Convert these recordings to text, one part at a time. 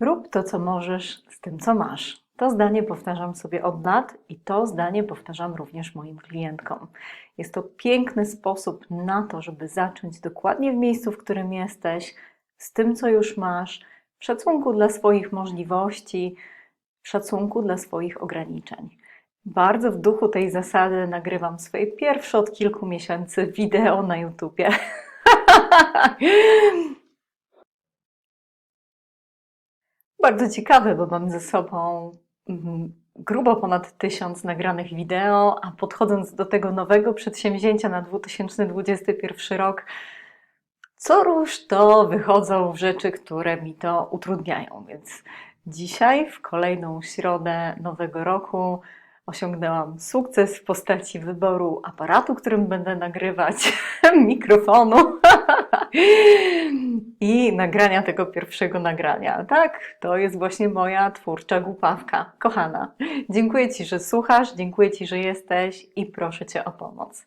Rób to, co możesz, z tym, co masz. To zdanie powtarzam sobie od lat i to zdanie powtarzam również moim klientkom. Jest to piękny sposób na to, żeby zacząć dokładnie w miejscu, w którym jesteś, z tym, co już masz, w szacunku dla swoich możliwości, w szacunku dla swoich ograniczeń. Bardzo w duchu tej zasady nagrywam swoje pierwsze od kilku miesięcy wideo na YouTubie. Bardzo ciekawe, bo mam ze sobą mm, grubo ponad tysiąc nagranych wideo, a podchodząc do tego nowego przedsięwzięcia na 2021 rok, co róż to wychodzą rzeczy, które mi to utrudniają. Więc dzisiaj, w kolejną środę nowego roku, osiągnęłam sukces w postaci wyboru aparatu, którym będę nagrywać, mikrofonu i nagrania tego pierwszego nagrania. Tak, to jest właśnie moja twórcza głupawka. Kochana, dziękuję Ci, że słuchasz, dziękuję Ci, że jesteś i proszę Cię o pomoc.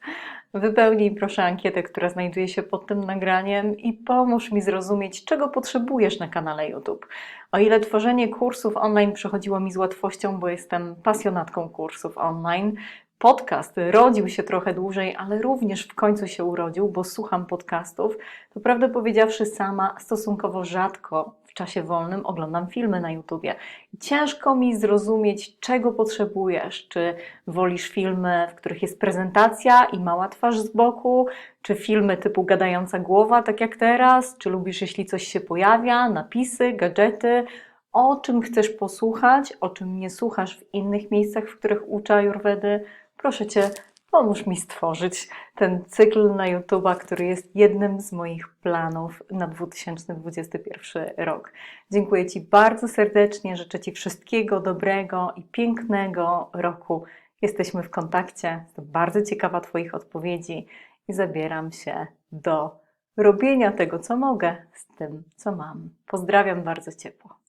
Wypełnij proszę ankietę, która znajduje się pod tym nagraniem i pomóż mi zrozumieć, czego potrzebujesz na kanale YouTube. O ile tworzenie kursów online przychodziło mi z łatwością, bo jestem pasjonatką kursów online, podcast rodził się trochę dłużej, ale również w końcu się urodził, bo słucham podcastów, to prawdę powiedziawszy sama stosunkowo rzadko w czasie wolnym oglądam filmy na YouTubie. Ciężko mi zrozumieć, czego potrzebujesz. Czy wolisz filmy, w których jest prezentacja i mała twarz z boku, czy filmy typu gadająca głowa, tak jak teraz, czy lubisz, jeśli coś się pojawia, napisy, gadżety, o czym chcesz posłuchać, o czym nie słuchasz w innych miejscach, w których uczę Ayurvedy. Proszę Cię, pomóż mi stworzyć ten cykl na YouTube'a, który jest jednym z moich planów na 2021 rok. Dziękuję Ci bardzo serdecznie, życzę Ci wszystkiego dobrego i pięknego roku. Jesteśmy w kontakcie, jestem bardzo ciekawa Twoich odpowiedzi i zabieram się do robienia tego, co mogę z tym, co mam. Pozdrawiam bardzo ciepło.